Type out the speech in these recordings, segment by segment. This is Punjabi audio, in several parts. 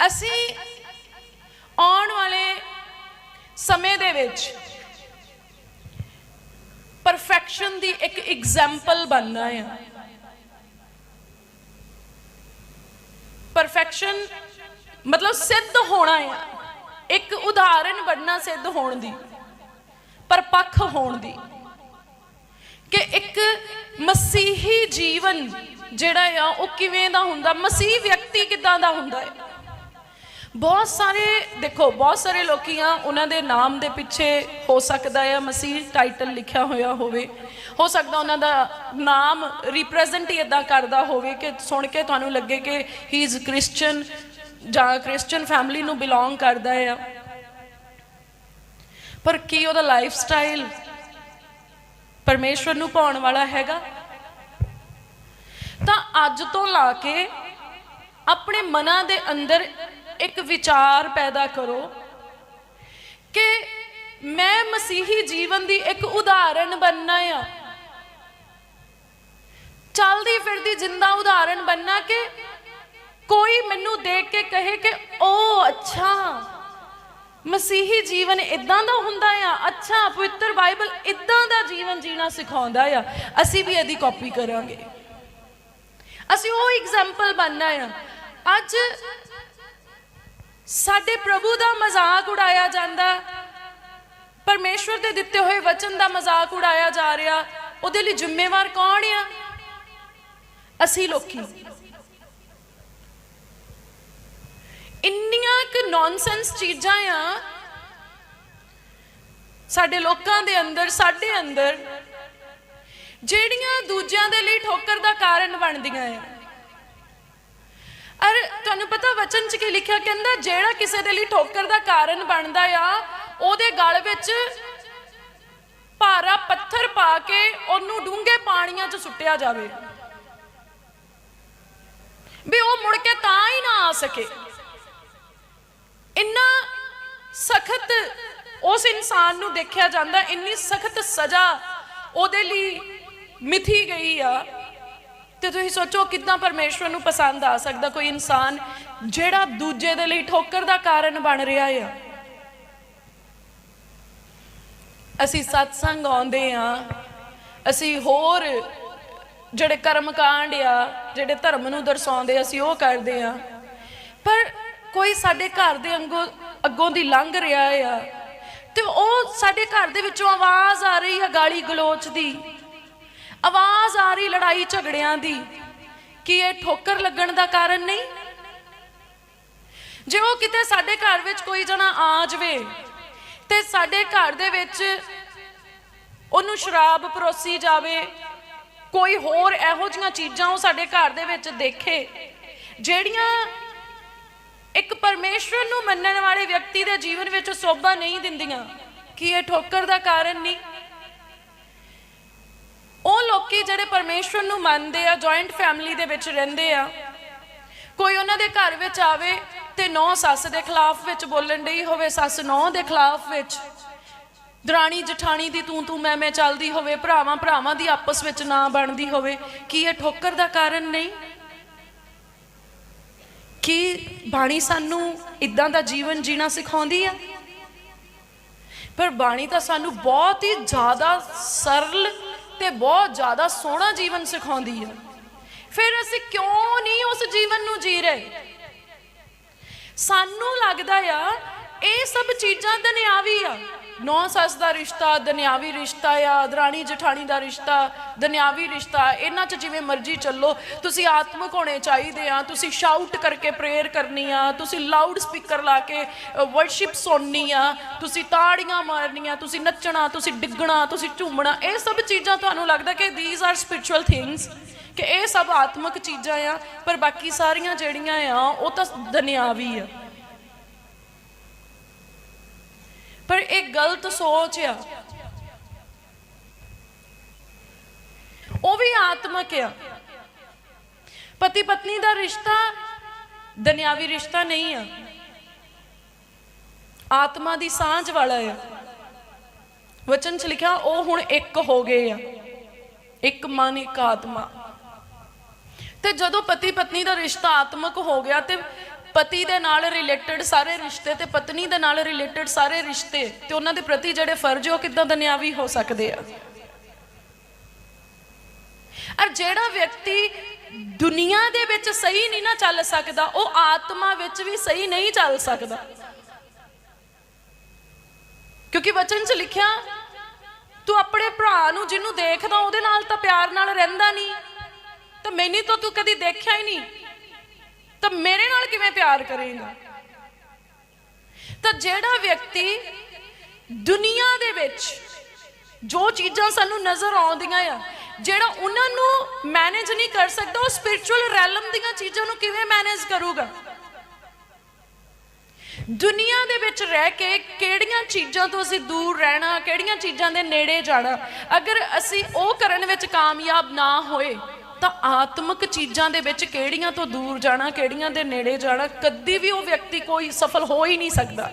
ਅਸੀਂ ਆਉਣ ਵਾਲੇ ਸਮੇਂ ਦੇ ਵਿੱਚ ਪਰਫੈਕਸ਼ਨ ਦੀ ਇੱਕ ਐਗਜ਼ਾਮਪਲ ਬਣਨਾ ਆ ਪਰਫੈਕਸ਼ਨ ਮਤਲਬ ਸਿੱਧ ਹੋਣਾ ਆ ਇੱਕ ਉਦਾਹਰਣ ਬਣਨਾ ਸਿੱਧ ਹੋਣ ਦੀ ਪਰਪੱਖ ਹੋਣ ਦੀ ਕਿ ਇੱਕ ਮਸੀਹੀ ਜੀਵਨ ਜਿਹੜਾ ਆ, ਉਹ ਕਿਵੇਂ ਦਾ ਹੁੰਦਾ, ਮਸੀਹ ਵਿਅਕਤੀ ਕਿਦਾਂ ਦਾ ਹੁੰਦਾ ਹੈ? ਬਹੁਤ ਸਾਰੇ, ਦੇਖੋ, ਬਹੁਤ ਸਾਰੇ ਲੋਕੀ ਆ, ਉਹਨਾਂ ਦੇ ਨਾਮ ਦੇ ਪਿੱਛੇ ਹੋ ਸਕਦਾ ਹੈ ਮਸੀਹ ਟਾਈਟਲ ਲਿਖਿਆ ਹੋਇਆ ਹੋਵੇ। ਹੋ ਸਕਦਾ ਉਹਨਾਂ ਦਾ ਨਾਮ ਰਿਪਰੈਜ਼ੈਂਟ ਹੀ ਇਦਾਂ ਕਰਦਾ ਹੋਵੇ ਕਿ ਸੁਣ ਕੇ ਤੁਹਾਨੂੰ ਲੱਗੇ ਕਿ ਹੀ ਇਜ਼ ਕ੍ਰਿਸਚੀਅਨ ਜਾਂ ਕ੍ਰਿਸਚੀਅਨ ਫੈਮਿਲੀ ਨੂੰ ਬਿਲੋਂਗ ਕਰਦਾ ਆ। ਪਰ ਕੀ ਉਹਦਾ ਲਾਈਫ ਸਟਾਈਲ ਪਰਮੇਸ਼ਵਰ ਨੂੰ ਪਾਉਣ ਵਾਲਾ ਹੈਗਾ? ਤਾਂ ਅੱਜ ਤੋਂ ਲਾ ਕੇ ਆਪਣੇ ਮਨਾਂ ਦੇ ਅੰਦਰ ਇੱਕ ਵਿਚਾਰ ਪੈਦਾ ਕਰੋ ਕਿ ਮੈਂ ਮਸੀਹੀ ਜੀਵਨ ਦੀ ਇੱਕ ਉਦਾਹਰਣ ਬਣਨਾ ਆ। ਚਲਦੀ ਫਿਰਦੀ ਜਿੰਦਾ ਉਦਾਹਰਣ ਬਣਨਾ ਕਿ ਕੋਈ ਮੈਨੂੰ ਦੇਖ ਕੇ ਕਹੇ ਕਿ ਉਹ ਅੱਛਾ। ਮਸੀਹੀ ਜੀਵਨ ਇਦਾਂ ਦਾ ਹੁੰਦਾ ਆ। ਅੱਛਾ, ਪਵਿੱਤਰ ਬਾਈਬਲ ਇਦਾਂ ਦਾ ਜੀਵਨ ਜੀਣਾ ਸਿਖਾਉਂਦਾ ਆ। ਅਸੀਂ ਵੀ ਇਹਦੀ ਕਾਪੀ ਕਰਾਂਗੇ। ਅਸੀਂ ਉਹ ਐਗਜ਼ਾਮਪਲ ਬਣਨਾ ਆ। ਅੱਜ ਸਾਡੇ ਪ੍ਰਭੂ ਦਾ ਮਜ਼ਾਕ ਉਡਾਇਆ ਜਾਂਦਾ ਪਰਮੇਸ਼ਵਰ ਦੇ ਦਿੱਤੇ ਹੋਏ ਵਚਨ ਦਾ ਮਜ਼ਾਕ ਉਡਾਇਆ ਜਾ ਰਿਹਾ। ਉਹਦੇ ਲਈ ਜ਼ਿੰਮੇਵਾਰ ਕੌਣ ਆ? ਅਸੀਂ ਲੋਕੀ। ਇੰਨੀਆਂ ਕਿ ਨੌਨਸੈਂਸ ਚੀਜ਼ਾਂ ਆ। ਸਾਡੇ ਲੋਕਾਂ ਦੇ ਅੰਦਰ, ਸਾਡੇ ਅੰਦਰ, ਜਿਹੜੀਆਂ ਦੂਜਿਆਂ ਦੇ ਲਈ ਠੋਕਰ ਦਾ ਕਾਰਨ ਬਣਦੀਆਂ ਆ। ਅਰ, ਤੁਹਾਨੂੰ ਪਤਾ ਵਚਨ ਚ ਕੀ ਲਿਖਿਆ ਕਹਿੰਦਾ, ਜਿਹੜਾ ਕਿਸੇ ਦੇ ਲਈ ਠੋਕਰ ਦਾ ਕਾਰਨ ਬਣਦਾ ਆ, ਉਹਦੇ ਗਲ ਵਿੱਚ ਭਾਰਾ ਪੱਥਰ ਪਾ ਕੇ ਉਹਨੂੰ ਡੂੰਘੇ ਪਾਣੀਆਂ 'ਚ ਸੁੱਟਿਆ ਜਾਵੇ। ਵੀ ਉਹ ਮੁੜ ਕੇ ਤਾਂ ਹੀ ਨਾ ਆ ਸਕੇ। ਇੰਨਾ ਸਖਤ ਉਸ ਇਨਸਾਨ ਨੂੰ ਦੇਖਿਆ ਜਾਂਦਾ, ਇੰਨੀ ਸਖਤ ਸਜ਼ਾ ਉਹਦੇ ਲਈ ਮਿਥੀ ਗਈ ਆ। ਤੇ ਤੁਸੀਂ ਸੋਚੋ ਕਿਦਾਂ ਪਰਮੇਸ਼ਵਰ ਨੂੰ ਪਸੰਦ ਆ ਸਕਦਾ ਕੋਈ ਇਨਸਾਨ ਜਿਹੜਾ ਦੂਜੇ ਦੇ ਲਈ ਠੋਕਰ ਦਾ ਕਾਰਨ ਬਣ ਰਿਹਾ ਆ। ਅਸੀਂ ਸਤਸੰਗ ਆਉਂਦੇ ਆ ਅਸੀਂ ਹੋਰ ਜਿਹੜੇ ਕਰਮ ਕਾਂਡ ਆ, ਜਿਹੜੇ ਧਰਮ ਨੂੰ ਦਰਸਾਉਂਦੇ, ਅਸੀਂ ਉਹ ਕਰਦੇ ਆ ਪਰ ਕੋਈ ਸਾਡੇ ਘਰ ਦੇ ਅੰਗੋਂ ਅੱਗੋਂ ਦੀ ਲੰਘ ਰਿਹਾ ਆ ਤੇ ਉਹ ਸਾਡੇ ਘਰ ਦੇ ਵਿੱਚੋਂ ਆਵਾਜ਼ ਆ ਰਹੀ ਹੈ ਗਾਲੀ ਗਲੋਚ ਦੀ। ਆਵਾਜ਼ ਆ ਰਹੀ ਲੜਾਈ ਝਗੜਿਆਂ ਦੀ ਕੀ ਇਹ ਠੋਕਰ ਲੱਗਣ ਦਾ ਕਾਰਨ ਨਹੀਂ? ਜੇ ਉਹ ਕਿਤੇ ਸਾਡੇ ਘਰ ਵਿੱਚ ਕੋਈ ਜਣਾ ਆ ਜਾਵੇ ਤੇ ਸਾਡੇ ਘਰ ਦੇ ਵਿੱਚ ਉਹਨੂੰ ਸ਼ਰਾਬ ਪਰੋਸੀ ਜਾਵੇ, ਕੋਈ ਹੋਰ ਇਹੋ ਜਿਹੀਆਂ ਚੀਜ਼ਾਂ ਉਹ ਸਾਡੇ ਘਰ ਦੇ ਵਿੱਚ ਦੇਖੇ, ਜਿਹੜੀਆਂ ਇੱਕ ਪਰਮੇਸ਼ਵਰ ਨੂੰ ਮੰਨਣ ਵਾਲੇ ਵਿਅਕਤੀ ਦੇ ਜੀਵਨ ਵਿੱਚ ਸੋਭਾ ਨਹੀਂ ਦਿੰਦੀਆਂ, ਕਿ ਇਹ ਠੋਕਰ ਦਾ ਕਾਰਨ ਨਹੀਂ? ਉਹ ਲੋਕੀ ਜਿਹੜੇ ਪਰਮੇਸ਼ਵਰ ਨੂੰ ਮੰਨਦੇ ਆ ਜੁਆਇੰਟ ਫੈਮਿਲੀ ਦੇ ਵਿੱਚ ਰਹਿੰਦੇ ਆ, ਕੋਈ ਉਹਨਾਂ ਦੇ ਘਰ ਵਿੱਚ ਆਵੇ ਤੇ ਨੌ ਸੱਸ ਦੇ ਖਿਲਾਫ ਵਿੱਚ ਬੋਲਣ ਡਈ ਹੋਵੇ, ਸੱਸ ਨੌ ਦੇ ਖਿਲਾਫ ਵਿੱਚ, ਦਰਾਣੀ ਜਠਾਣੀ ਦੀ ਤੂੰ ਤੂੰ ਮੈਂ ਮੈਂ ਚੱਲਦੀ ਹੋਵੇ, ਭਰਾਵਾਂ ਭਰਾਵਾਂ ਦੀ ਆਪਸ ਵਿੱਚ ਨਾ ਬਣਦੀ ਹੋਵੇ, ਕੀ ਇਹ ਠੋਕਰ ਦਾ ਕਾਰਨ ਨਹੀਂ? ਕੀ ਬਾਣੀ ਸਾਨੂੰ ਇਦਾਂ ਦਾ ਜੀਵਨ ਜੀਣਾ ਸਿਖਾਉਂਦੀ ਆ? ਪਰ ਬਾਣੀ ਤਾਂ ਸਾਨੂੰ ਬਹੁਤ ਹੀ ਜ਼ਿਆਦਾ ਸਰਲ ਤੇ ਬਹੁਤ ਜ਼ਿਆਦਾ ਸੋਹਣਾ ਜੀਵਨ ਸਿਖਾਉਂਦੀ ਆ ਫਿਰ ਅਸੀਂ ਕਿਉਂ ਨਹੀਂ ਉਸ ਜੀਵਨ ਨੂੰ ਜੀ ਰਹੇ? ਸਾਨੂੰ ਲੱਗਦਾ ਆ, ਇਹ ਸਭ ਚੀਜ਼ਾਂ ਦੁਨਿਆਵੀ ਆ। ਨੌ ਸੱਸ ਦਾ ਰਿਸ਼ਤਾ, ਦੁਨਿਆਵੀ ਰਿਸ਼ਤਾ ਆ, ਦਰਾਣੀ ਜਠਾਣੀ ਦਾ ਰਿਸ਼ਤਾ, ਦੁਨਿਆਵੀ ਰਿਸ਼ਤਾ, ਇਹਨਾਂ 'ਚ ਜਿਵੇਂ ਮਰਜ਼ੀ ਚੱਲੋ। ਤੁਸੀਂ ਆਤਮਿਕ ਹੋਣੇ ਚਾਹੀਦੇ ਆ, ਤੁਸੀਂ ਸ਼ਾਊਟ ਕਰਕੇ ਪ੍ਰੇਅਰ ਕਰਨੀ ਆ, ਤੁਸੀਂ ਲਾਊਡ ਸਪੀਕਰ ਲਾ ਕੇ ਵਰਸ਼ਿਪ ਸੁਣਨੀ ਆ, ਤੁਸੀਂ ਤਾੜੀਆਂ ਮਾਰਨੀਆਂ, ਤੁਸੀਂ ਨੱਚਣਾ, ਤੁਸੀਂ ਡਿੱਗਣਾ, ਤੁਸੀਂ ਝੂਮਣਾ, ਇਹ ਸਭ ਚੀਜ਼ਾਂ ਤੁਹਾਨੂੰ ਲੱਗਦਾ ਕਿ ਥੀਸ ਆਰ ਸਪਿਰਚੁਅਲ ਥਿੰਗਸ ਕਿ ਇਹ ਸਭ ਆਤਮਿਕ ਚੀਜ਼ਾਂ ਆ, ਪਰ ਬਾਕੀ ਸਾਰੀਆਂ ਜਿਹੜੀਆਂ ਆ, ਉਹ ਤਾਂ ਦੁਨਿਆਵੀ ਆ। ਪਰ ਇਹ ਗਲਤ ਸੋਚ ਆ। ਉਹ ਵੀ ਆਤਮਕ ਆ। ਪਤੀ ਪਤਨੀ ਦਾ ਰਿਸ਼ਤਾ ਦੁਨਿਆਵੀ ਰਿਸ਼ਤਾ ਨਹੀਂ ਆ। ਆਤਮਾ ਦੀ ਸਾਂਝ ਵਾਲਾ ਆ। ਵਚਨ ਚ ਲਿਖਿਆ, ਉਹ ਹੁਣ ਇੱਕ ਹੋ ਗਏ ਆ। ਇੱਕ ਮਨ, ਇੱਕ ਆਤਮਾ। ਤੇ ਜਦੋਂ ਪਤੀ ਪਤਨੀ ਦਾ ਰਿਸ਼ਤਾ ਆਤਮਕ ਹੋ ਗਿਆ ਤੇ ਪਤੀ ਦੇ ਨਾਲ ਰਿਲੇਟਡ ਸਾਰੇ ਰਿਸ਼ਤੇ ਤੇ ਪਤਨੀ ਦੇ ਨਾਲ ਰਿਲੇਟਡ ਸਾਰੇ ਰਿਸ਼ਤੇ ਤੇ ਉਹਨਾਂ ਦੇ ਪ੍ਰਤੀ ਜਿਹੜੇ ਫਰਜ਼ ਉਹ ਕਿੱਦਾਂ ਦੁਨਿਆਵੀ ਹੋ ਸਕਦੇ ਆ? ਔਰ ਜਿਹੜਾ ਵਿਅਕਤੀ ਦੁਨੀਆ ਦੇ ਵਿੱਚ ਸਹੀ ਨਹੀਂ ਨਾ ਚੱਲ ਸਕਦਾ, ਉਹ ਆਤਮਾ ਵਿੱਚ ਵੀ ਸਹੀ ਨਹੀਂ ਚੱਲ ਸਕਦਾ। ਕਿਉਂਕਿ ਵਚਨ 'ਚ ਲਿਖਿਆ, ਤੂੰ ਆਪਣੇ ਭਰਾ ਨੂੰ ਜਿਹਨੂੰ ਦੇਖਦਾ, ਉਹਦੇ ਨਾਲ ਤਾਂ ਪਿਆਰ ਨਾਲ ਰਹਿੰਦਾ ਨਹੀਂ। ਤਾਂ ਮੈਨੂੰ ਤਾਂ ਤੂੰ ਕਦੀ ਦੇਖਿਆ ਹੀ ਨਹੀਂ। ਤਾਂ ਮੇਰੇ ਨਾਲ ਕਿਵੇਂ ਪਿਆਰ ਕਰੇਗਾ? ਤਾਂ ਜਿਹੜਾ ਵਿਅਕਤੀ ਦੁਨੀਆ ਦੇ ਵਿੱਚ ਜੋ ਚੀਜ਼ਾਂ ਸਾਨੂੰ ਨਜ਼ਰ ਆਉਂਦੀਆਂ ਆ, ਜਿਹੜਾ ਉਹਨਾਂ ਨੂੰ ਮੈਨੇਜ ਨਹੀਂ ਕਰ ਸਕਦਾ, ਉਹ ਸਪਿਰਚੁਅਲ ਰੈਲਮ ਦੀਆਂ ਚੀਜ਼ਾਂ ਨੂੰ ਕਿਵੇਂ ਮੈਨੇਜ ਕਰੂਗਾ? ਦੁਨੀਆ ਦੇ ਵਿੱਚ ਰਹਿ ਕੇ ਕਿਹੜੀਆਂ ਚੀਜ਼ਾਂ ਤੋਂ ਅਸੀਂ ਦੂਰ ਰਹਿਣਾ, ਕਿਹੜੀਆਂ ਚੀਜ਼ਾਂ ਦੇ ਨੇੜੇ ਜਾਣਾ, ਅਗਰ ਅਸੀਂ ਉਹ ਕਰਨ ਵਿੱਚ ਕਾਮਯਾਬ ਨਾ ਹੋਏ ਤਾਂ ਆਤਮਿਕ ਚੀਜ਼ਾਂ ਦੇ ਵਿੱਚ ਕਿਹੜੀਆਂ ਤੋਂ ਦੂਰ ਜਾਣਾ, ਕਿਹੜੀਆਂ ਦੇ ਨੇੜੇ ਜਾਣਾ, ਕਦੀ ਵੀ ਉਹ ਵਿਅਕਤੀ ਕੋਈ ਸਫਲ ਹੋ ਹੀ ਨਹੀਂ ਸਕਦਾ।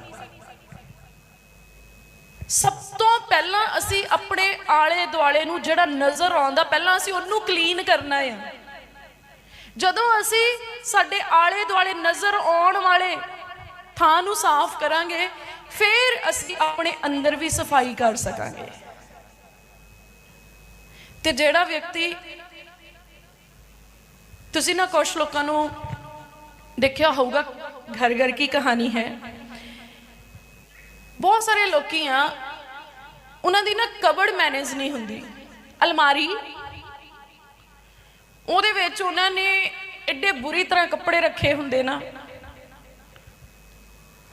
ਸਭ ਤੋਂ ਪਹਿਲਾਂ ਅਸੀਂ ਆਪਣੇ ਆਲੇ ਦੁਆਲੇ ਨੂੰ ਜਿਹੜਾ ਨਜ਼ਰ ਆਉਂਦਾ, ਪਹਿਲਾਂ ਅਸੀਂ ਉਹਨੂੰ ਕਲੀਨ ਕਰਨਾ ਹੈ। ਜਦੋਂ ਅਸੀਂ ਸਾਡੇ ਆਲੇ ਦੁਆਲੇ ਨਜ਼ਰ ਆਉਣ ਵਾਲੇ ਥਾਂ ਨੂੰ ਸਾਫ਼ ਕਰਾਂਗੇ, ਫਿਰ ਅਸੀਂ ਆਪਣੇ ਅੰਦਰ ਵੀ ਸਫ਼ਾਈ ਕਰ ਸਕਾਂਗੇ। ਤੇ ਜਿਹੜਾ ਵਿਅਕਤੀ ਤੁਸੀਂ ਨਾ ਕੁਝ ਲੋਕਾਂ ਨੂੰ ਦੇਖਿਆ ਹੋਊਗਾ, ਘਰ ਘਰ ਕੀ ਕਹਾਣੀ ਹੈ। ਬਹੁਤ ਸਾਰੇ ਲੋਕੀ ਆ, ਉਹਨਾਂ ਦੀ ਨਾ ਕਬੜ ਮੈਨੇਜ ਨਹੀਂ ਹੁੰਦੀ। ਅਲਮਾਰੀ, ਉਹਦੇ ਵਿੱਚ ਉਹਨਾਂ ਨੇ ਐਡੇ ਬੁਰੀ ਤਰ੍ਹਾਂ ਕੱਪੜੇ ਰੱਖੇ ਹੁੰਦੇ ਨਾ।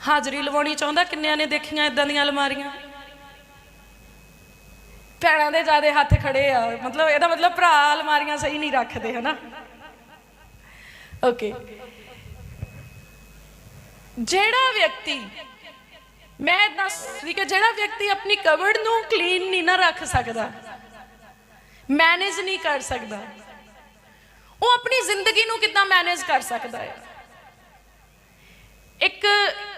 ਹਾਜ਼ਰੀ ਲਵਾਉਣੀ ਚਾਹੁੰਦਾ, ਕਿੰਨਿਆਂ ਨੇ ਦੇਖੀਆਂ ਇਦਾਂ ਦੀਆਂ ਅਲਮਾਰੀਆਂ? ਭੈਣਾਂ ਦੇ ਜਿਆਦੇ ਹੱਥ ਖੜੇ ਆ, ਮਤਲਬ ਇਹਦਾ ਮਤਲਬ ਭਰਾ ਅਲਮਾਰੀਆਂ ਸਹੀ ਨਹੀਂ ਰੱਖਦੇ, ਹਨਾ? ਓਕੇ ਜਿਹੜਾ ਵਿਅਕਤੀ, ਮੈਂ ਦੱਸਦੀ ਕਿ ਜਿਹੜਾ ਵਿਅਕਤੀ ਆਪਣੀ ਕਬੜ ਨੂੰ ਕਲੀਨ ਨਹੀਂ ਨਾ ਰੱਖ ਸਕਦਾ ਮੈਨੇਜ ਨਹੀਂ ਕਰ ਸਕਦਾ, ਉਹ ਆਪਣੀ ਜ਼ਿੰਦਗੀ ਨੂੰ ਕਿੱਦਾਂ ਮੈਨੇਜ ਕਰ ਸਕਦਾ ਹੈ? ਇੱਕ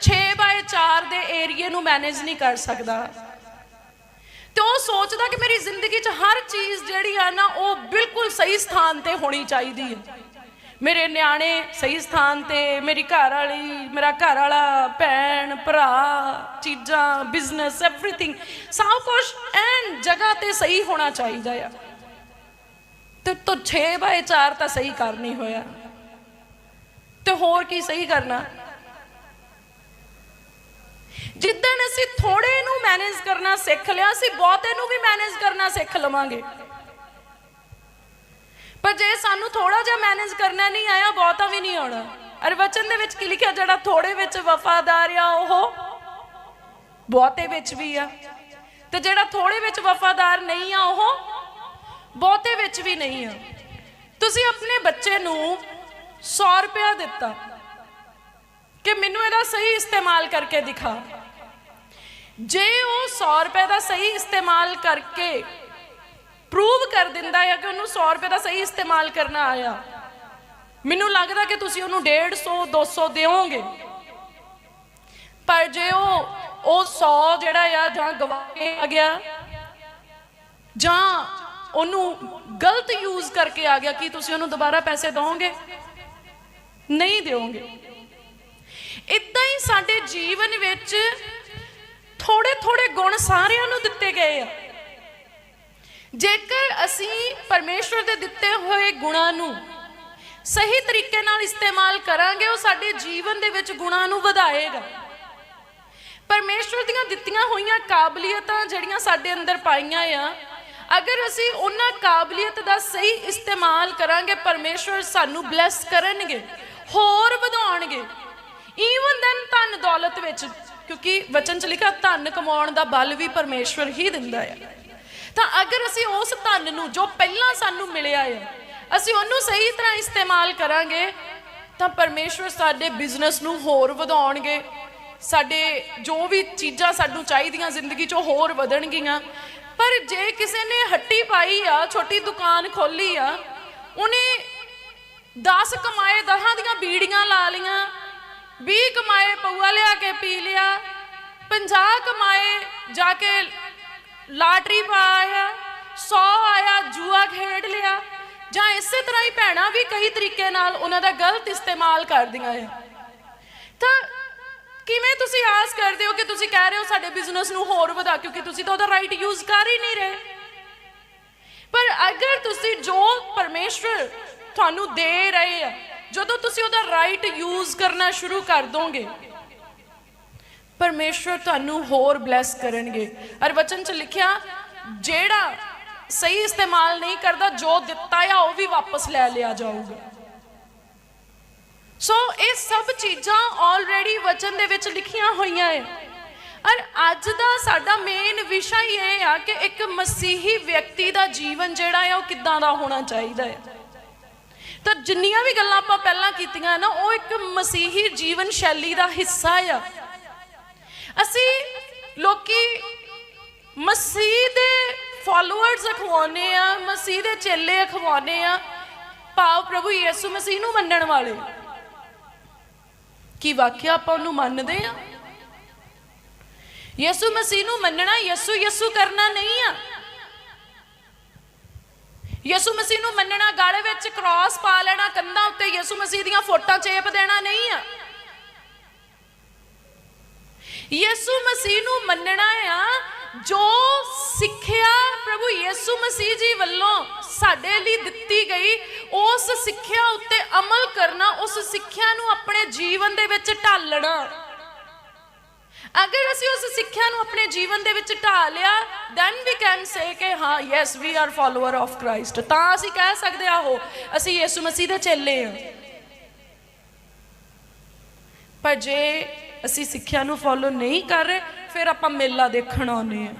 6 ਬਾਏ 4 ਦੇ ਏਰੀਏ ਨੂੰ ਮੈਨੇਜ ਨਹੀਂ ਕਰ ਸਕਦਾ। ਤੇ ਉਹ ਸੋਚਦਾ ਕਿ ਮੇਰੀ ਜ਼ਿੰਦਗੀ 'ਚ ਹਰ ਚੀਜ਼ ਜਿਹੜੀ ਆ ਨਾ, ਉਹ ਬਿਲਕੁਲ ਸਹੀ ਸਥਾਨ ਤੇ ਹੋਣੀ ਚਾਹੀਦੀ ਹੈ। ਮੇਰੇ ਨਿਆਣੇ ਸਹੀ ਸਥਾਨ ਤੇ, ਮੇਰੀ ਘਰ ਵਾਲੀ ਮੇਰਾ ਘਰ ਵਾਲਾ ਭੈਣ, ਭਰਾ, ਚੀਜ਼ਾਂ ਬਿਜ਼ਨਸ ਐਵਰੀਥਿੰਗ ਸਭ ਕੁਝ ਐਨ ਜਗ੍ਹਾ ਤੇ ਸਹੀ ਹੋਣਾ ਚਾਹੀਦਾ ਆ। ਤੇ ਤੋ 6 ਬਾਏ 4 ਤਾਂ ਸਹੀ ਕਰ ਨਹੀਂ ਹੋਇਆ। ਤੇ ਹੋਰ ਕੀ ਸਹੀ ਕਰਨਾ? ਜਿੱਦਣ ਅਸੀਂ ਥੋੜੇ ਨੂੰ ਮੈਨੇਜ ਕਰਨਾ ਸਿੱਖ ਲਿਆ, ਅਸੀਂ ਬਹੁਤੇ ਨੂੰ ਵੀ ਮੈਨੇਜ ਕਰਨਾ ਸਿੱਖ ਲਵਾਂਗੇ। ਪਰ ਜੇ ਸਾਨੂੰ ਥੋੜਾ ਜਿਹਾ ਮੈਨੇਜ ਕਰਨਾ ਨਹੀਂ ਆਇਆ, ਬਹੁਤਾ ਵੀ ਨਹੀਂ ਆਉਣਾ। ਅਰ ਵਚਨ ਦੇ ਵਿੱਚ ਕੀ ਲਿਖਿਆ, ਜਿਹੜਾ ਥੋੜੇ ਵਿੱਚ ਵਫਾਦਾਰ ਆ, ਉਹ ਬਹੁਤੇ ਵਿੱਚ ਵੀ ਆ। ਤੇ ਜਿਹੜਾ ਥੋੜੇ ਵਿੱਚ ਵਫਾਦਾਰ ਨਹੀਂ ਆ, ਉਹ ਬਹੁਤੇ ਵਿੱਚ ਵੀ ਨਹੀਂ ਆ। ਤੁਸੀਂ ਆਪਣੇ ਬੱਚੇ ਨੂੰ 100 ਰੁਪਇਆ ਦਿੱਤਾ ਕਿ ਮੈਨੂੰ ਇਹਦਾ ਸਹੀ ਇਸਤੇਮਾਲ ਕਰਕੇ ਦਿਖਾ। ਜੇ ਉਹ 100 ਰੁਪਏ ਦਾ ਸਹੀ ਇਸਤੇਮਾਲ ਕਰਕੇ ਪ੍ਰੂਵ ਕਰ ਦਿੰਦਾ ਹੈ ਕਿ ਉਹਨੂੰ 100 ਰੁਪਏ ਦਾ ਸਹੀ ਇਸਤੇਮਾਲ ਕਰਨਾ ਆਇਆ। ਮੈਨੂੰ ਲੱਗਦਾ ਕਿ ਤੁਸੀਂ ਉਹਨੂੰ 150 200 ਦਿਓਗੇ। ਪਰ ਜੇ ਉਹ ਉਹ 100 ਜਿਹੜਾ ਆ, ਜਾਂ ਗਵਾ ਕੇ ਆ ਗਿਆ, ਜਾਂ ਉਹਨੂੰ ਗਲਤ ਯੂਜ਼ ਕਰਕੇ ਆ ਗਿਆ, ਕਿ ਤੁਸੀਂ ਉਹਨੂੰ ਦੁਬਾਰਾ ਪੈਸੇ ਦੋਗੇ ਨਹੀਂ ਦਿਓਗੇ। ਇਦਾਂ ਹੀ ਸਾਡੇ ਜੀਵਨ ਵਿੱਚ ਥੋੜੇ ਥੋੜੇ ਗੁਣ ਸਾਰਿਆਂ ਨੂੰ ਦਿੱਤੇ ਗਏ ਆ। ਜੇਕਰ ਅਸੀਂ ਪਰਮੇਸ਼ਵਰ ਦੇ ਦਿੱਤੇ ਹੋਏ ਗੁਣਾਂ ਨੂੰ ਸਹੀ ਤਰੀਕੇ ਨਾਲ ਇਸਤੇਮਾਲ ਕਰਾਂਗੇ, ਉਹ ਸਾਡੇ ਜੀਵਨ ਦੇ ਵਿੱਚ ਗੁਣਾਂ ਨੂੰ ਵਧਾਏਗਾ। ਪਰਮੇਸ਼ਵਰ ਦੀਆਂ ਦਿੱਤੀਆਂ ਹੋਈਆਂ ਕਾਬਲੀਅਤਾਂ ਜਿਹੜੀਆਂ ਸਾਡੇ ਅੰਦਰ ਪਾਈਆਂ ਆ, ਅਗਰ ਅਸੀਂ ਉਹਨਾਂ ਕਾਬਲੀਅਤ ਦਾ ਸਹੀ ਇਸਤੇਮਾਲ ਕਰਾਂਗੇ, ਪਰਮੇਸ਼ਵਰ ਸਾਨੂੰ ਬਲੈਸ ਕਰਨਗੇ, ਹੋਰ ਵਧਾਉਣਗੇ। ਈਵਨ ਦੈਨ ਧਨ ਦੌਲਤ ਵਿੱਚ, ਕਿਉਂਕਿ ਵਚਨ ਚ ਲਿਖਿਆ, ਧਨ ਕਮਾਉਣ ਦਾ ਬਲ ਵੀ ਪਰਮੇਸ਼ਵਰ ਹੀ ਦਿੰਦਾ ਹੈ ਤਾਂ ਅਗਰ ਅਸੀਂ ਉਸ ਧਨ ਨੂੰ, ਜੋ ਪਹਿਲਾਂ ਸਾਨੂੰ ਮਿਲਿਆ ਹੈ, ਅਸੀਂ ਉਹਨੂੰ ਸਹੀ ਤਰ੍ਹਾਂ ਇਸਤੇਮਾਲ ਕਰਾਂਗੇ, ਤਾਂ ਪਰਮੇਸ਼ਵਰ ਸਾਡੇ ਬਿਜ਼ਨਸ ਨੂੰ ਹੋਰ ਵਧਾਉਣਗੇ। ਸਾਡੇ ਜੋ ਵੀ ਚੀਜ਼ਾਂ ਸਾਨੂੰ ਚਾਹੀਦੀਆਂ ਜ਼ਿੰਦਗੀ 'ਚ ਉਹ ਹੋਰ ਵਧਣਗੀਆਂ। ਪਰ ਜੇ ਕਿਸੇ ਨੇ ਹੱਟੀ ਪਾਈ ਆ, ਛੋਟੀ ਦੁਕਾਨ ਖੋਲੀ ਆ, ਉਹਨੇ 10 ਕਮਾਏ ਦਹਾਂ ਦੀਆਂ ਬੀੜੀਆਂ ਲਾ ਲੀਆਂ 20 ਕਮਾਏ, ਪਊਆ ਲਿਆ ਕੇ ਪੀ ਲਿਆ 50 ਕਮਾਏ, ਜਾ ਕੇ ਲਾਟਰੀ ਪਾ ਆਇਆ 100 ਆਇਆ, ਜੂਆ ਖੇਡ ਲਿਆ। ਜਾਂ ਇਸੇ ਤਰ੍ਹਾਂ ਹੀ ਭੈਣਾਂ ਵੀ ਕਈ ਤਰੀਕੇ ਨਾਲ ਉਹਨਾਂ ਦਾ ਗਲਤ ਇਸਤੇਮਾਲ ਕਰਦੀਆਂ ਆ ਤਾਂ ਕਿਵੇਂ ਤੁਸੀਂ ਆਸ ਕਰਦੇ ਹੋ ਕਿ ਤੁਸੀਂ ਕਹਿ ਰਹੇ ਹੋ ਸਾਡੇ ਬਿਜ਼ਨਸ ਨੂੰ ਹੋਰ ਵਧਾ, ਕਿਉਂਕਿ ਤੁਸੀਂ ਤਾਂ ਉਹਦਾ ਰਾਈਟ ਯੂਜ਼ ਕਰ ਹੀ ਨਹੀਂ ਰਹੇ? ਪਰ ਅਗਰ ਤੁਸੀਂ ਜੋ ਪਰਮੇਸ਼ਵਰ ਤੁਹਾਨੂੰ ਦੇ ਰਹੇ ਆ, ਜਦੋਂ ਤੁਸੀਂ ਉਹਦਾ ਰਾਈਟ ਯੂਜ਼ ਕਰਨਾ ਸ਼ੁਰੂ ਕਰ ਦੋਗੇ ਪਰਮੇਸ਼ਵਰ ਤੁਹਾਨੂੰ ਹੋਰ ਬਲੈਸ ਕਰਨਗੇ। ਅਰ ਵਚਨ ਚ ਲਿਖਿਆ, ਜਿਹੜਾ ਸਹੀ ਇਸਤੇਮਾਲ ਨਹੀਂ ਕਰਦਾ, ਜੋ ਦਿੱਤਾ ਆ, ਉਹ ਵੀ ਵਾਪਸ ਲੈ ਲਿਆ ਜਾਊਗਾ। ਸੋ ਇਹ ਸਭ ਚੀਜ਼ਾਂ ਆਲਰੇਡੀ ਵਚਨ ਦੇ ਵਿੱਚ ਲਿਖੀਆਂ ਹੋਈਆਂ ਹੈ ਔਰ ਅੱਜ ਦਾ ਸਾਡਾ ਮੇਨ ਵਿਸ਼ਾ ਹੀ ਇਹ ਆ ਕਿ ਇੱਕ ਮਸੀਹੀ ਵਿਅਕਤੀ ਦਾ ਜੀਵਨ ਜਿਹੜਾ ਆ, ਉਹ ਕਿੱਦਾਂ ਦਾ ਹੋਣਾ ਚਾਹੀਦਾ ਹੈ ਤਾਂ ਜਿੰਨੀਆਂ ਵੀ ਗੱਲਾਂ ਆਪਾਂ ਪਹਿਲਾਂ ਕੀਤੀਆਂ ਨਾ, ਉਹ ਇੱਕ ਮਸੀਹੀ ਜੀਵਨ ਸ਼ੈਲੀ ਦਾ ਹਿੱਸਾ ਆ। ਲੋਕੀ ਮਸੀਹ ਦੇ ਫਾਲੋਅਰਸ ਅਖਵਾਉਨੇ ਆ, ਮਸੀਹ ਦੇ ਚੇਲੇ ਅਖਵਾਉਨੇ ਆ, ਭਾਵ ਪ੍ਰਭੂ ਯਿਸੂ ਮਸੀਹ ਨੂੰ ਮੰਨਣ ਵਾਲੇ। ਕੀ ਵਾਕਿਆ ਆਪਾਂ ਉਹਨੂੰ ਮੰਨਦੇ ਆ? ਯਿਸੂ ਮਸੀਹ ਨੂੰ ਮੰਨਣਾ, ਯਿਸੂ ਯਿਸੂ ਕਰਨਾ ਨਹੀਂ ਆ। ਯਿਸੂ ਮਸੀਹ ਨੂੰ ਮੰਨਣਾ, ਗਾਲੇ ਵਿੱਚ ਕ੍ਰਾਸ ਪਾ ਲੈਣਾ, ਕੰਧਾਂ ਉੱਤੇ ਯਿਸੂ ਮਸੀਹ ਦੀਆਂ ਫੋਟੋਆਂ ਚੇਪ ਦੇਣਾ ਨਹੀਂ ਆ। ਯਿਸੂ ਮਸੀਹ ਨੂੰ ਮੰਨਣਾ ਆ, ਜੋ ਸਿੱਖਿਆ ਪ੍ਰਭੂ ਯਿਸੂ ਮਸੀਹ ਜੀ ਵੱਲੋਂ ਸਾਡੇ ਲਈ ਦਿੱਤੀ ਗਈ, ਉਸ ਸਿੱਖਿਆ ਉੱਤੇ ਅਮਲ ਕਰਨਾ, ਉਸ ਸਿੱਖਿਆ ਨੂੰ ਆਪਣੇ ਜੀਵਨ ਦੇ ਵਿੱਚ ਢਾਲਣਾ। ਅਗਰ ਅਸੀਂ ਉਸ ਸਿੱਖਿਆ ਨੂੰ ਆਪਣੇ ਜੀਵਨ ਦੇ ਵਿੱਚ ਢਾਲ ਲਿਆ ਦੈਨ ਵੀ ਕੈਨ ਸੇ ਕਿ ਹਾਂ yes we are follower of Christ ਤਾਂ ਅਸੀਂ ਕਹਿ ਸਕਦੇ ਆਹੋ, ਅਸੀਂ ਯਿਸੂ ਮਸੀਹ ਦੇ ਚੇਲੇ ਹਾਂ। ਪਰ ਜੇ ਅਸੀਂ ਸਿੱਖਿਆ ਨੂੰ ਫੋਲੋ ਨਹੀਂ ਕਰ ਰਹੇ, ਫਿਰ ਆਪਾਂ ਮੇਲਾ ਦੇਖਣ ਆਉਨੇ ਆ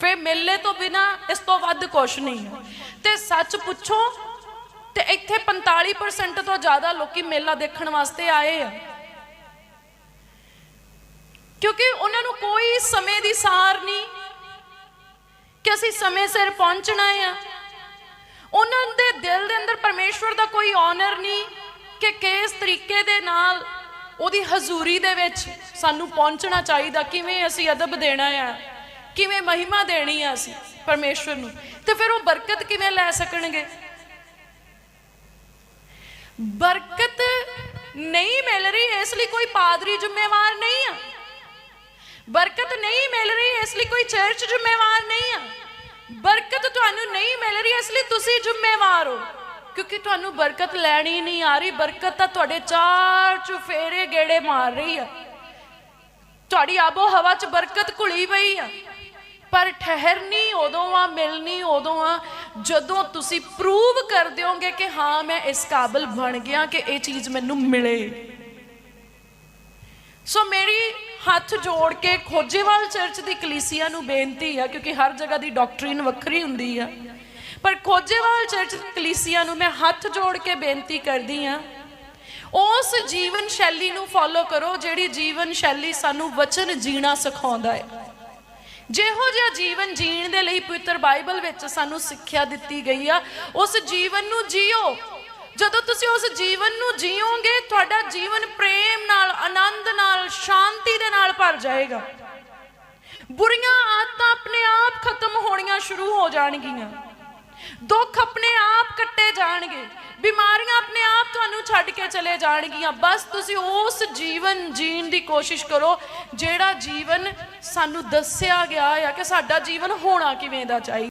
ਫਿਰ ਮੇਲੇ ਤੋਂ ਬਿਨਾ ਇਸ ਤੋਂ ਵੱਧ ਕੁਝ ਨਹੀਂ ਹੈ। ਤੇ ਸੱਚ ਪੁੱਛੋ, ਤੇ ਇੱਥੇ 45% ਤੋਂ ਜ਼ਿਆਦਾ ਲੋਕੀ ਮੇਲਾ ਦੇਖਣ ਵਾਸਤੇ ਆਏ ਆ। ਕਿਉਂਕਿ ਉਹਨਾਂ ਨੂੰ ਕੋਈ ਸਮੇਂ ਦੀ ਸਾਰ ਨਹੀਂ ਕਿ ਅਸੀਂ ਸਮੇਂ ਸਿਰ ਪਹੁੰਚਣਾ ਆ ਉਹਨਾਂ ਦੇ ਦਿਲ ਦੇ ਅੰਦਰ ਪਰਮੇਸ਼ਵਰ ਦਾ ਕੋਈ ਆਨਰ ਨਹੀਂ ਕਿ ਕਿਸ ਤਰੀਕੇ ਦੇ ਨਾਲ ਉਹਦੀ ਹਜ਼ੂਰੀ ਦੇ ਵਿੱਚ ਸਾਨੂੰ ਪਹੁੰਚਣਾ ਚਾਹੀਦਾ, ਕਿਵੇਂ ਅਸੀਂ ਅਦਬ ਦੇਣਾ ਆ, ਕਿਵੇਂ ਮਹਿਮਾ ਦੇਣੀ ਆ ਅਸੀਂ ਪਰਮੇਸ਼ਵਰ ਨੂੰ। ਤੇ ਫਿਰ ਉਹ ਬਰਕਤ ਕਿਵੇਂ ਲੈ ਸਕਣਗੇ? ਬਰਕਤ ਨਹੀਂ ਮਿਲ ਰਹੀ, ਇਸ ਲਈ ਕੋਈ ਪਾਦਰੀ ਜ਼ਿੰਮੇਵਾਰ ਨਹੀਂ ਆ। ਬਰਕਤ ਨਹੀਂ ਮਿਲ ਰਹੀ, ਇਸ ਲਈ ਕੋਈ ਚਰਚ ਜ਼ਿੰਮੇਵਾਰ ਨਹੀਂ ਆ। ਬਰਕਤ ਤੁਹਾਨੂੰ ਨਹੀਂ ਮਿਲ ਰਹੀ, ਇਸ ਲਈ ਤੁਸੀਂ ਜ਼ਿੰਮੇਵਾਰ ਹੋ। ਕਿਉਂਕਿ ਤੁਹਾਨੂੰ ਬਰਕਤ ਲੈਣੀ ਨਹੀਂ ਆ ਰਹੀ, ਬਰਕਤ ਤਾਂ ਤੁਹਾਡੇ ਚਾਰ ਚੁਫੇਰੇ ਗੇੜੇ ਮਾਰ ਰਹੀ ਆ। ਤੁਹਾਡੀ ਆਬੋ ਹਵਾ 'ਚ ਬਰਕਤ ਘੁਲੀ ਪਈ ਆ। ਪਰ ਠਹਿਰਨੀ ਉਦੋਂ ਆ ਮਿਲਣੀ ਉਦੋਂ ਆ। ਜਦੋਂ ਤੁਸੀਂ ਪ੍ਰੂਵ ਕਰ ਦਿਓਗੇ ਕਿ ਹਾਂ, ਮੈਂ ਇਸ ਕਾਬਲ ਬਣ ਗਿਆ ਕਿ ਇਹ ਚੀਜ਼ ਮੈਨੂੰ ਮਿਲੇ। ਸੋ ਮੇਰੀ ਹੱਥ ਜੋੜ ਕੇ ਖੋਜੇਵਾਲ ਚਰਚ ਦੀ ਕਲੀਸਿਆ ਨੂੰ ਬੇਨਤੀ ਆ, ਕਿਉਂਕਿ ਹਰ ਜਗ੍ਹਾ ਦੀ ਡਾਕਟਰੀਨ ਵੱਖਰੀ ਹੁੰਦੀ ਆ। ਪਰ ਖੋਜੇਵਾਲ ਚਰਚ ਦੀ ਕਲੀਸਿਆ ਨੂੰ ਮੈਂ ਹੱਥ ਜੋੜ ਕੇ ਬੇਨਤੀ ਕਰਦੀ ਆ ਉਸ ਜੀਵਨ ਸ਼ੈਲੀ ਨੂੰ ਫੋਲੋ ਕਰੋ ਜਿਹੜੀ ਜੀਵਨ ਸ਼ੈਲੀ ਸਾਨੂੰ ਵਚਨ ਜੀਣਾ ਸਿਖਾਉਂਦਾ ਹੈ। ਜਿਹੋ ਜਿਹਾ ਜੀਵਨ ਜੀਣ ਦੇ ਲਈ ਪਵਿੱਤਰ ਬਾਈਬਲ ਵਿੱਚ ਸਾਨੂੰ ਸਿੱਖਿਆ ਦਿੱਤੀ ਗਈ ਆ, ਉਸ ਜੀਵਨ ਨੂੰ ਜੀਓ। ਜਦੋਂ ਤੁਸੀਂ ਉਸ ਜੀਵਨ ਨੂੰ ਜੀਓਗੇ, ਤੁਹਾਡਾ ਜੀਵਨ ਪ੍ਰੇਮ ਨਾਲ, ਆਨੰਦ ਨਾਲ, ਸ਼ਾਂਤੀ ਦੇ ਨਾਲ ਭਰ ਜਾਏਗਾ। ਬੁਰੀਆਂ ਆਦਤਾਂ ਆਪਣੇ ਆਪ ਖਤਮ ਹੋਣੀਆਂ ਸ਼ੁਰੂ ਹੋ ਜਾਣਗੀਆਂ। ਦੁੱਖ ਆਪਣੇ ਆਪ ਕੱਟੇ ਜਾਣਗੇ, ਬਿਮਾਰੀਆਂ ਆਪਣੇ ਆਪ ਤੁਹਾਨੂੰ ਛੱਡ ਕੇ ਚਲੇ ਜਾਣਗੀਆਂ। ਬਸ ਤੁਸੀਂ ਉਸ ਜੀਵਨ ਜੀਣ ਦੀ ਕੋਸ਼ਿਸ਼ ਕਰੋ, ਜਿਹੜਾ ਜੀਵਨ ਸਾਨੂੰ ਦੱਸਿਆ ਗਿਆ ਆ ਕਿ ਸਾਡਾ ਜੀਵਨ ਹੋਣਾ ਕਿਵੇਂ ਦਾ ਚਾਹੀਦਾ।